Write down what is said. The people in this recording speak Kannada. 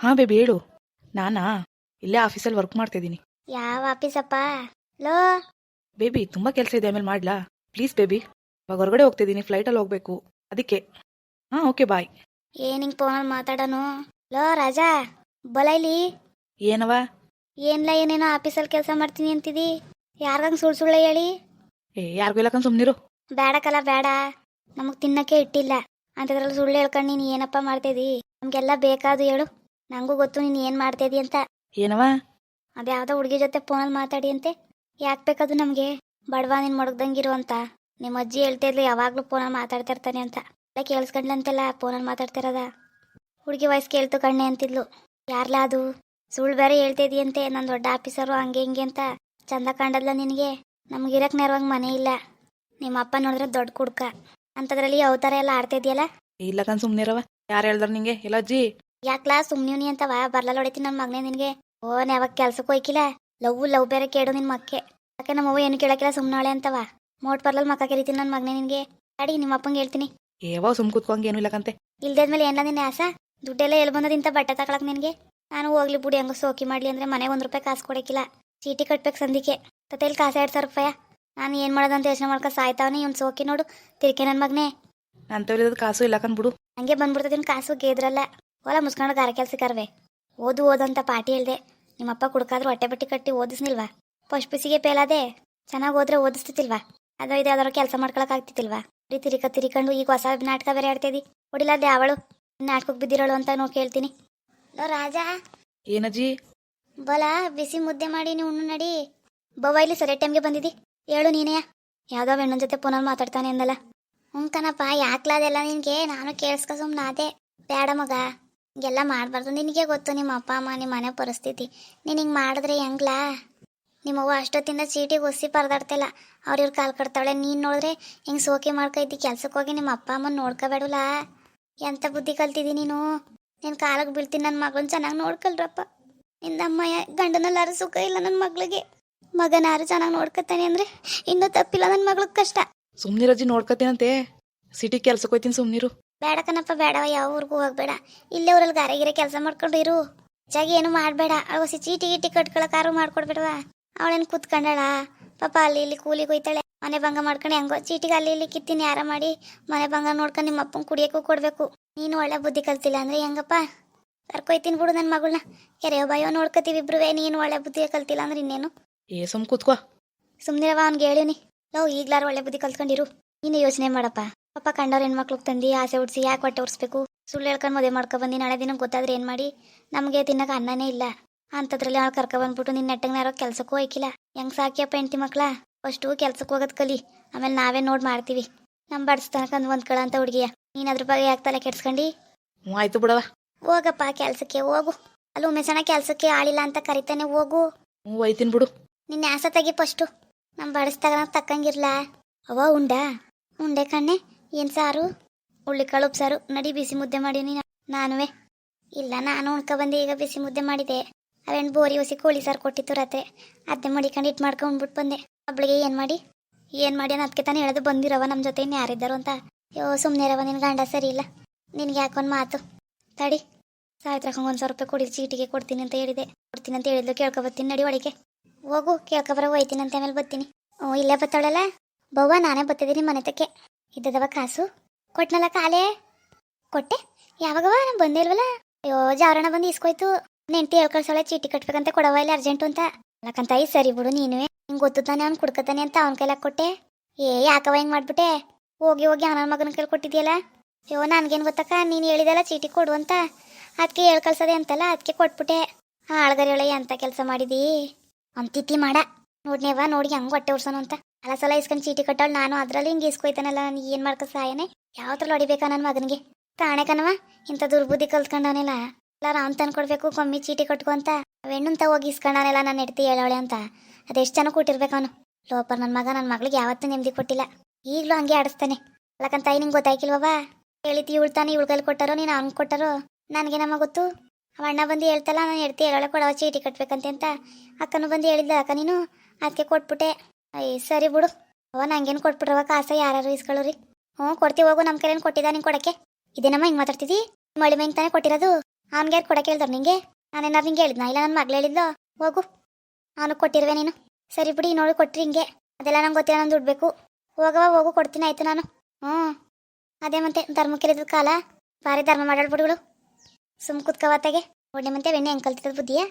ಹಾಂ ಬೇಬಿ ಹೇಳು. ನಾನಾ? ಇಲ್ಲೇ ಆಫೀಸಲ್ಲಿ ವರ್ಕ್ ಮಾಡ್ತಾ ಇದ್ದೀನಿ ಯಾವ ಆಫೀಸಪ್ಪ? ಲೋ? ಬೇಬಿ ತುಂಬ ಕೆಲಸ ಇದೆ ಆಮೇಲೆ ಮಾಡ್ಲಾ? ಪ್ಲೀಸ್ ಬೇಬಿ ಇವಾಗ ಹೊರಗಡೆ ಹೋಗ್ತಿದ್ದೀನಿ ಫ್ಲೈಟಲ್ಲಿ ಹೋಗ್ಬೇಕು. ಅದಕ್ಕೆ. ಹಾಂ ಓಕೆ ಬಾಯ್ ಏನಿಂಗ್ ಹಿಂಗ್ ಫೋನಲ್ಲಿ ಮಾತಾಡೋನು? ಲೋ ರಾಜಾ ಬಲೈಲಿ? ಏನವಾ? ಏನ್ಲ ಏನೇನೋ ಆಫೀಸಲ್ಲಿ ಕೆಲಸ ಮಾಡ್ತೀನಿ ಅಂತಿದಿ? ಯಾರ್ಗಂಗ್ ಸುಳ್ಳು ಸುಳ್ಳ ಹೇಳಿ? ಏ ಯಾರಿಗೂ ಇಲ್ಲಕಂತ ಸುಮ್ನಿರು. ಬೇಡಕಲ್ಲ ಬೇಡ ನಮಗ್ ತಿನ್ನಕ್ಕೆ ಇಟ್ಟಿಲ್ಲ. ಅಂತದ್ರಲ್ಲಿ ಸುಳ್ಳು ಹೇಳ್ಕೊಂಡು ನೀನು ಏನಪ್ಪ ಮಾಡ್ತಿದಿ? ನಮ್ಗೆಲ್ಲ ಬೇಕಾದು ಹೇಳು. ನಂಗೂ ಗೊತ್ತು ನೀನು ಏನ್ ಮಾಡ್ತಿದಿ ಅಂತ. ಏನವ ಅದ್ಯಾವುದೋ ಹುಡುಗಿ ಜೊತೆ ಫೋನಲ್ಲಿ ಮಾತಾಡಿ ಅಂತೆ. ಯಾಕೆ ಬೇಕದು ನಮಗೆ ಬಡವ ನೀನು ಮಡಗ್ದಂಗಿರು ಅಂತ. ನಿಮ್ಮ ಅಜ್ಜಿ ಹೇಳ್ತಾ ಇದ್ಲು ಯಾವಾಗಲೂ ಫೋನಲ್ಲಿ ಮಾತಾಡ್ತಾ ಇರ್ತಾನೆ ಅಂತ. ಎಲ್ಲ ಕೇಳಿಸ್ಕೊಂಡ್ಲಂತೆಲ್ಲ ಫೋನಲ್ಲಿ ಮಾತಾಡ್ತಿರೋದ ಹುಡುಗಿ ವಯಸ್ಸು ಕೇಳ್ತು ಕಣ್ಣೆ ಅಂತಿದ್ಲು. ಯಾರ್ಲ ಅದು? ಸುಳ್ಳು ಬೇರೆ ಹೇಳ್ತಾ ಇದೀಯಂತೆ ನಾನು ದೊಡ್ಡ ಆಫೀಸರು ಹಂಗೆ ಹಿಂಗೆ ಅಂತ. ಚಂದ ಕಂಡದ್ಲ ನಿನಗೆ? ನಮ್ಗಿರಕ್ ನೇರವಾಗಿ ಮನೆ ಇಲ್ಲ. ನಿಮ್ಮ ಅಪ್ಪ ನೋಡಿದ್ರೆ ದೊಡ್ಡ ಕುಡ್ಕ. ಅಂಥದ್ರಲ್ಲಿ ಅವತಾರ ಎಲ್ಲ ಆಡ್ತಾ ಇದೆಯಲ್ಲ? ಕಣ್ ಸುಮ್ಮನಿರವ ಯಾರು ಹೇಳ್ದಾರ ನಿಂಗೆ? ಇಲ್ಲ ಅಜ್ಜಿ. ಯಾಕ್ಲಾ ಸುಮ್ನಿವ್ನಿ ಅಂತವ ಬರ್ಲಲ್ಲ ಹೊಡಿತೀನಿ ನನ್ನ ಮಗನೇ ನಿನಗೆ? ಓ ಯಾವಾಗ ಕೆಲ್ಸಕ್ಕೆ ಹೋಯ್ಕಿಲ್ಲ? ಲವ್ ಲವ್ ಬೇರೆ ಕೇಳು ನಿನ್ ಮಕ್ಕೆ ಯಾಕೆ ನಮ್ಮ ಅವ್ವ ಏನು ಕೇಳಕ್ಕಿಲ್ಲ ಸುಮ್ನಾಳೆ ಅಂತವ ಮೋಟ್ ಬರ್ಲಲ್ ಮಕ್ಕ ಕರಿತೀನಿ ನನ್ನ ಮಗನೇ ನಿನಗೆ. ಅಡಿ ನಿಮ್ಮ ಅಪ್ಪಂಗೆ ಹೇಳ್ತೀನಿ. ಯಾವ ಸುಮ್ ಕುತ್ಕೊಂಗೆ ಏನು ಇಲ್ಲಕಂತೆ ಇಲ್ದೇದ್ಮೇಲೆ ಏನ ನಿನ್ನ ಆಸ? ದುಡ್ಡೆಲ್ಲ ಎಲ್ಲಿ ಬಂದದಿಂತ ಬಟ್ಟೆ ತಕೊಳಕ್ ನಿನಗೆ? ನಾನು ಹೋಗ್ಲಿ ಬುಡಿ ಹಂಗ ಸೋಕಿ ಮಾಡ್ಲಿ ಅಂದ್ರೆ ಮನೆ ಒಂದ್ ರೂಪಾಯಿ ಕಾಸು ಕೊಡಕಿಲ್ಲ ಚೀಟಿ ಕಟ್ಬೇಕು ಸಂದಿಕೆ. ತತೇಲಿ ಕಾಸು ಎರಡು ಸಾವಿರ ರೂಪಾಯ? ನಾನು ಏನು ಮಾಡೋದಂತ ಯೋಚನೆ ಮಾಡ್ಕೊ ಸಾಯ್ತಾವನಿ ಇವ್ನು ಸೋಕಿ ನೋಡು. ತಿರ್ಕೆ ನನ್ನ ಮಗನೇ. ನಾನು ತಗೊಳಿದ ಕಾಸು ಇಲ್ಲಕಂದ್ ಬಿಡು. ಹಂಗೆ ಬಂದ್ಬಿಡ್ತದಿನ್ ಕಾಸು ಗೇದ್ರಲ್ಲ. ಹೊಲ ಮುಸ್ಕೊಂಡು ಗಾರ ಕೆಲ್ಸಕ್ಕರ್ವೆ. ಓದು ಓದಂತ ಪಾಟಿ ಹೇಳ್ದೆ ನಿಮ್ಮಪ್ಪ ಕುಡ್ಕಾದ್ರೂ ಹೊಟ್ಟೆ ಬಟ್ಟಿ ಕಟ್ಟಿ ಓದಿಸ್ನಿಲ್ವಾ? ಫಸ್ಟ್ ಪಿಸಿಗೆ ಪೇಲಾದೆ ಚೆನ್ನಾಗಿ ಓದ್ರೆ ಓದಿಸ್ತಿಲ್ವಾ ಅದೋ ಇದೆ ಅದರ ಕೆಲಸ ಮಾಡ್ಕೊಳಕ್ ಆಗ್ತಿತ್ತಿಲ್ವಾ ಬರೀ ತಿರಿಕ ತಿರಿಕೊಂಡು ಈಗ ಹೊಸ ನಾಟಕ ಬೇರೆ ಆಡ್ತಿದ್ದಿ ಹೊಡಿಲಾದೆ ಅವಳು ನಾಟಕಕ್ಕೆ ಬಿದ್ದಿರೋಳು ಅಂತ ನೋ ಕೇಳ್ತೀನಿ. ಲೋ ರಾಜ. ಏನಜ್ಜಿ? ಬಲ ಬಿಸಿ ಮುದ್ದೆ ಮಾಡಿ ನೀವು ಉಣ್ಣು ನಡಿ. ಬವ್ವ ಇಲ್ಲಿ ಸರಿ ಟೈಮ್ಗೆ ಬಂದಿದ್ದಿ ಹೇಳು ನೀನೇ. ಯಾವ್ದೋ ಹೆಣ್ಣನ ಜೊತೆ ಪುನರ್ ಮಾತಾಡ್ತಾನೆ ಅಂದಲ್ಲ. ಹ್ಞೂ ಕಣಪ್ಪ ಯಾಕ್ಲಾದೆಲ್ಲ ನಿನಗೆ? ನಾನು ಕೇಳಿಸ್ಕೊ ಸುಮ್ಮನೆ ಅದೇ ಬೇಡ ಮಗ. ಹಿಂಗೆಲ್ಲ ಮಾಡಬಾರ್ದು. ನಿನಗೆ ಗೊತ್ತು ನಿಮ್ಮ ಅಪ್ಪ, ಅಮ್ಮ, ನಿಮ್ಮ ಮನೆ ಪರಿಸ್ಥಿತಿ. ನೀನು ಹಿಂಗೆ ಮಾಡಿದ್ರೆ ಹೆಂಗ್ಲಾ? ನಿಮ್ಮವ್ವ ಅಷ್ಟೊತ್ತಿಂದ ಚೀಟಿಗೆ ಒಸಿ ಪರದಾಡ್ತಿಲ್ಲ. ಅವ್ರ ಇವ್ರು ಕಾಲು ಕಡ್ತಾಳೆ ನೀನು ನೋಡಿದ್ರೆ ಹಿಂಗೆ ಸೋಕೆ ಮಾಡ್ಕೈತಿ ಕೆಲ್ಸಕ್ಕೆ ಹೋಗಿ ನಿಮ್ಮ ಅಪ್ಪ, ಅಮ್ಮನ ನೋಡ್ಕೋಬೇಡಲ್ಲ ಎಂಥ ಬುದ್ಧಿ ಕಲ್ತಿದ್ದಿ ನೀನು? ನಿನ್ನ ಕಾಲಕ್ಕೆ ಬೀಳ್ತೀನಿ ನನ್ನ ಮಗಳನ್ನ ಚೆನ್ನಾಗಿ ನೋಡ್ಕೊಳ್ರಪ್ಪ. ನಿಂದಮ್ಮ ಗಂಡನಲ್ಲಾರು ಸುಖ ಇಲ್ಲ ನನ್ನ ಮಗಳಿಗೆ. ಮಗನಾರು ಚೆನ್ನಾಗಿ ನೋಡ್ಕೊತಾನೆ ಅಂದ್ರೆ ಇನ್ನೂ ತಪ್ಪಿಲ್ಲ ನನ್ನ ಮಗಳಿಗೆ ಕಷ್ಟ. ಸುಮ್ನಿರಜ್ಜಿ ನೋಡ್ಕೊತೀನಂತೆ. ಸಿಟಿ ಕೆಲ್ಸಕ್ಕೆ ಹೋಯ್ತೀನಿ ಸುಮ್ನಿರು. ಬೇಡ ಕನಪ್ಪ ಬೇಡವ ಯಾವ ಊರಿಗೂ ಹೋಗ್ಬೇಡ. ಇಲ್ಲೇ ಊರಲ್ಲಿ ಗಾರೆ ಗಿರೆ ಕೆಲಸ ಮಾಡ್ಕೊಂಡು ಇರು. ಹೆಚ್ಚಾಗಿ ಏನು ಮಾಡಬೇಡ. ಅವಸಿ ಚೀಟಿ ಗೀಟಿ ಕಟ್ಕೊಳಕಾರು ಮಾಡ್ಕೊಡ್ಬೇಡವಾ. ಅವಳೇನು ಕೂತ್ಕೊಂಡಳ? ಪಾಪ ಅಲ್ಲಿ ಇಲ್ಲಿ ಕೂಲಿಗೆ ಹೋಯ್ತಾಳೆ ಮನೆ ಭಂಗ ಮಾಡ್ಕೊಂಡು ಹೆಂಗೋ. ಚೀಟಿಗೆ ಅಲ್ಲಿ ಇಲ್ಲಿ ಕಿತ್ತೀನಿ ಯಾರ ಮಾಡಿ? ಮನೆ ಭಂಗ ನೋಡ್ಕೊಂಡು ನಿಮ್ಮ ಅಪ್ಪನ ಕುಡಿಯೋಕ್ಕೂ ಕೊಡಬೇಕು. ನೀನು ಒಳ್ಳೆ ಬುದ್ಧಿ ಕಲ್ತಿಲ್ಲ ಅಂದ್ರೆ ಹೆಂಗಪ್ಪ? ಕರ್ಕೊಯ್ತೀನಿ ಬಿಡು ನನ್ನ ಮಗಳನ್ನ ಕೆರೆಯೋ ಬಾಯೋ ನೋಡ್ಕೊತೀವಿ ಇಬ್ರುವೆ. ನೀನು ಒಳ್ಳೆ ಬುದ್ಧಿ ಕಲ್ತಿಲ್ಲ ಅಂದ್ರೆ ಇನ್ನೇನು? ಏ ಸುಮ್ ಕೂತ್ಕೋ. ಸುಮ್ಮನಿರವ ಅವ್ನಿಗೆ ಹೇಳಿನಿ ಲೋ ಈಗ್ಲಾರು ಒಳ್ಳೆ ಬುದ್ಧಿ ಕಲ್ತ್ಕೊಂಡಿರು. ನೀನು ಯೋಚನೆ ಮಾಡಪ್ಪ. ಪಾಪ ಕಂಡವ್ರ ಹೆಣ್ಮಕ್ಳಿಗೆ ತಂದು ಆಸೆ ಹುಡ್ಸಿ ಯಾಕೆ ಹೊಟ್ಟೆ ಉಡ್ಸ್ಬೇಕು ಸುಳ್ಳು ಹೇಳ್ಕೊಂಡು ಮದುವೆ ಮಾಡ್ಕೊ ಬಂದು ನಾಳೆ ದಿನ ಗೊತ್ತಾದ್ರೆ ಏನು ಮಾಡಿ? ನಮಗೆ ತಿನ್ನಕ್ಕೆ ಅನ್ನನೇ ಇಲ್ಲ. ಅಂಥದ್ರಲ್ಲಿ ಅವ್ರು ಕರ್ಕೊ ಬಂದ್ಬಿಟ್ಟು ನಿನ್ನ ನೆಟ್ಟಗ್ನಾರೋ ಕೆಲ್ಸಕ್ಕೂ ಹೋಯ್ಕಿಲ್ಲ. ಹೆಂಗ್ ಸಾಕಿಯಪ್ಪ ಹೆಂಡ್ತಿ ಮಕ್ಳ? ಫಸ್ಟು ಕೆಲ್ಸಕ್ಕೆ ಹೋಗೋದು ಕಲಿ. ಆಮೇಲೆ ನಾವೇ ನೋಡಿ ಮಾಡ್ತೀವಿ. ನಮ್ಮ ಬಡಿಸ್ತನಕಂದು ಹೊಂದ್ಕೊಳ ಅಂತ ಹುಡುಗಿಯ. ನೀನು ಅದ್ರ ಬಗ್ಗೆ ಯಾಕೆ ತಲೆ ಕೆಡ್ಸ್ಕೊಂಡು? ಹ್ಞೂ ಆಯ್ತು ಬಿಡವ ಹೋಗಪ್ಪ ಕೆಲ್ಸಕ್ಕೆ ಹೋಗು. ಅಲ್ಲಿ ಉಮೇಶಣ್ಣ ಕೆಲಸಕ್ಕೆ ಆಳಿಲ್ಲ ಅಂತ ಕರಿತಾನೆ ಹೋಗು. ಹ್ಞೂ ಒಯ್ತೀನಿ ಬಿಡು. ನಿನ್ನ ಆಸೆ ತೆಗಿ ಫಸ್ಟು. ನಮ್ಮ ಬಡಿಸ್ತಾಗ ತಕ್ಕಂಗಿರ್ಲಾ? ಅವ ಉಂಡ? ಉಂಡೆ ಕಣ್ಣೆ? ಏನು ಸಾರು? ಉಳ್ಳಿಕಾಳು ಉಪ್ಸಾರು ನಡಿ, ಬಿಸಿ ಮುದ್ದೆ ಮಾಡೀನಿ ನಾನುವೆ. ಇಲ್ಲ, ನಾನು ಉಣ್ಕ ಬಂದೆ, ಈಗ ಬಿಸಿ ಮುದ್ದೆ ಮಾಡಿದೆ. ಅವೇನು ಬೋರಿ ಹೊಸಿ ಕೋಳಿ ಸಾರು ಕೊಟ್ಟಿತ್ತು ರಾತ್ರಿ. ಅದನ್ನೇ ಮಡಿಕೊಂಡು ಇಟ್ ಮಾಡ್ಕೊಂಡ್ಬಿಟ್ಟು ಬಂದೆ. ಒಬ್ಳಿಗೆ ಏನು ಮಾಡಿ? ಏನು ಮಾಡಿ ಅದಕ್ಕೆ ತಾನೇ ಹೇಳೋದು ಬಂದಿರವ ನಮ್ಮ ಜೊತೆ ಇನ್ನು ಯಾರಿದ್ದಾರು ಅಂತ. ಯೋ ಸುಮ್ಮನೆ ಇರವ ನಿನ್ನ ಗಂಡ ಸರಿ ಇಲ್ಲ. ನಿನಗೆ ಯಾಕೊಂದು ಮಾತು. ತಡಿ. ಸಾವಿತ್ರಕ್ಕೆ ಒಂದು ಸಾವಿರ ರೂಪಾಯಿ ಕೊಡಿ ಚೀಟಿಗೆ ಕೊಡ್ತೀನಿ ಅಂತ ಹೇಳಿದೆ. ಕೊಡ್ತೀನಿ ಅಂತ ಹೇಳಿದ್ಲು, ಕೇಳ್ಕೊ ಬರ್ತೀನಿ, ನಡಿ ಒಳಗೆ. ಹೋಗು ಕೇಳ್ಕೊಬರ ಹೋಯ್ತೀನಿ ಅಂತ ಆಮೇಲೆ ಬರ್ತೀನಿ. ಹ್ಞೂ, ಇಲ್ಲೇ ಬತ್ತಾಳಲ್ಲ ಬವ್ವ, ನಾನೇ ಬರ್ತಿದ್ದೀನಿ ಮನೆ ತಕ್ಕೆ. ಇದ್ದದವ ಕಾಸು? ಕೊಟ್ನಲ್ಲ ಕಾಲೇ? ಕೊಟ್ಟೆ? ಯಾವಾಗವ? ನಾನು ಬಂದಿಲ್ವಲ್ಲ ಅಯ್ಯೋ ಜಾವರಣ ಬಂದು ಇಸ್ಕೋಯ್ತು ನೆಂಟಿ ಹೇಳ್ಕೊಳ್ಸೋಳೆ, ಚೀಟಿ ಕಟ್ಬೇಕಂತ ಕೊಡವ ಇಲ್ಲ ಅರ್ಜೆಂಟು ಅಂತ. ಅಲ್ಲಕ್ಕಂತ ಐ ಸರಿ ಬಿಡು ನೀನುವೆ. ಹಿಂಗೆ ಗೊತ್ತಾನೆ ಅವ್ನು ಕುಡ್ಕತಾನೆ ಅಂತ ಅವ್ನ ಕೈಲಾಗ ಕೊಟ್ಟೆ. ಏ ಯಾಕವ ಹಿಂಗೆ ಮಾಡ್ಬಿಟ್ಟೆ? ಹೋಗಿ ಹೋಗಿ ಅವನ ಮಗನ ಕೈಲಿ ಕೊಟ್ಟಿದ್ಯಲ್ಲ? ಅಯ್ಯೋ, ನನ್ಗೇನು ಗೊತ್ತಕ್ಕ? ನೀನು ಹೇಳಿದಲ್ಲ ಚೀಟಿ ಕೊಡು ಅಂತ. ಅದಕ್ಕೆ ಹೇಳ್ಕಳ್ಸದೆ ಅಂತಲ್ಲ ಅದಕ್ಕೆ ಕೊಟ್ಬಿಟ್ಟೆ. ಆಳ್ಗರಿಯೊಳೆ ಅಂತ ಕೆಲಸ ಮಾಡಿದಿ? ಅಂತಿತಿ ಮಾಡ. ನೋಡ್ನೇವ, ನೋಡಿ ಹೆಂಗ್ ಹೊಟ್ಟೆ ಉಡ್ಸೋನು ಅಂತ. ಅಲ್ಲ ಸಲ ಇಸ್ಕೊಂಡು ಚೀಟಿ ಕಟ್ಟೋಳು, ನಾನು ಅದರಲ್ಲಿ ಹಿಂಗೆ ಇಸ್ಕೊಯ್ತಾನಲ್ಲ ನಾನು ಏನು ಮಾಡ್ಕೊ ಸಾಯನೆ? ಥರ ಹೊಡಿಬೇಕಾ ನನ್ನ ಮಗನಿಗೆ? ತಾಣೆ ಕಣವ ಇಂಥ ದುರ್ಬುದ್ಧಿ ಕಲ್ತ್ಕೊಂಡವನೆಲ್ಲ? ಎಲ್ಲ ರಾಮ್ ತಂದ್ಕೊಡ್ಬೇಕು ಕೊಮ್ಮಿ ಚೀಟಿ ಕಟ್ಕೊ ಅಂತ. ಹೆಣ್ಣಂತ ಹೋಗಿ ಇಸ್ಕೊಂಡಾನೆಲ್ಲ ನಾನು ಎಡ್ತಿ ಹೇಳೋಳೆ ಅಂತ. ಅದೆಷ್ಟು ಜನ ಕೊಟ್ಟಿರ್ಬೇಕು ಅವನು? ಲೋಪರ್ ನನ್ನ ಮಗ ನನ್ನ ಮಗಳಿಗೆ ಯಾವತ್ತೂ ನೆಮ್ಮದಿ ಕೊಟ್ಟಿಲ್ಲ. ಈಗಲೂ ಹಂಗೆ ಆಡಿಸ್ತಾನೆ. ಅಲ್ಲಕ್ಕಂತ ನಿಂಗೆ ಗೊತ್ತಾಯ್ಕಿಲ್ವಾ ಹೇಳಿತಿ ಇವಳ್ತಾನೆ ತಾನೇ ಇವಳು ಕೈಲಿ ಕೊಟ್ಟಾರೋ, ನೀನು ಅವ್ನಿಗೆ ಕೊಟ್ಟಾರೋ? ನನಗೆ ನಮ್ಮ ಗೊತ್ತು? ಅವ ಅಣ್ಣ ಬಂದು ಹೇಳ್ತಲ್ಲ, ನಾನು ಹೆಡ್ತಿ ಹೇಳೋಳೆ ಕೊಡವ ಚೀಟಿ ಕಟ್ಬೇಕಂತೆ ಅಂತ. ಅಕ್ಕನು ಬಂದು ಹೇಳಿದ್ಲ ಅಕ್ಕ ನೀನು? ಅದಕ್ಕೆ ಕೊಟ್ಬಿಟ್ಟೆ. ಅಯ್ಯ ಸರಿ ಬಿಡು. ಅವ ನಂಗೇನು ಕೊಟ್ಬಿಟ್ರವ ಕಾಸ? ಯಾರು ಇಸ್ಕೊಳ್ಳೋರಿ ಹ್ಞೂ, ಕೊಡ್ತೀವಿ ಹೋಗು ನಮ್ಮ ಕೈಲೇನು ಕೊಟ್ಟಿದ್ದ ನಿಂಗೆ ಕೊಡಕ್ಕೆ? ಇದೇನಮ್ಮ ಹಿಂಗೆ ಮಾತಾಡ್ತಿದ್ದಿ? ಮಳಿ ಮೈಂಗ್ ತಾನೇ ಕೊಟ್ಟಿರೋದು? ಅವ್ನಿಗೆ ಯಾರು ಕೊಡಕ್ಕೆ ಹೇಳ್ದ್ರ ನಿಂಗೆ? ನಾನೇನಾರು ನಿಂಗೆ ಹೇಳಿದ್ನ? ಇಲ್ಲ ನನ್ನ ಮಗ್ಳು ಹೇಳಿದ್ಲು? ಹೋಗು. ಅವನು ಕೊಟ್ಟಿರುವೆ ನೀನು. ಸರಿ ಬಿಡಿ ನೋಡಿ ಕೊಟ್ರಿ ಹಿಂಗೆ. ಅದೆಲ್ಲ ನಂಗೆ ಗೊತ್ತಿಲ್ಲ ನಾನು ದುಡ್ಬೇಕು ಹೋಗವ ಹೋಗು, ಕೊಡ್ತೀನಿ, ಆಯ್ತು ನಾನು. ಹ್ಞೂ. ಅದೇ ಮತ್ತೆ ಧರ್ಮಕ್ಕಿರಿದ ಕಾಲ. ಭಾರಿ ಧರ್ಮ ಮಾಡಾಳ್ಬಿಡುಗಳು ಸುಮ್ ಕುತ್ಕವತ್ತಾಗೆ ಒಳ್ಳೆ ಮತ್ತೆ ಬೆಣ್ಣೆ ಹೆಂಗೆ ಕಲ್ತಿರೋದು ಬುದ್ಧಿಯಾ?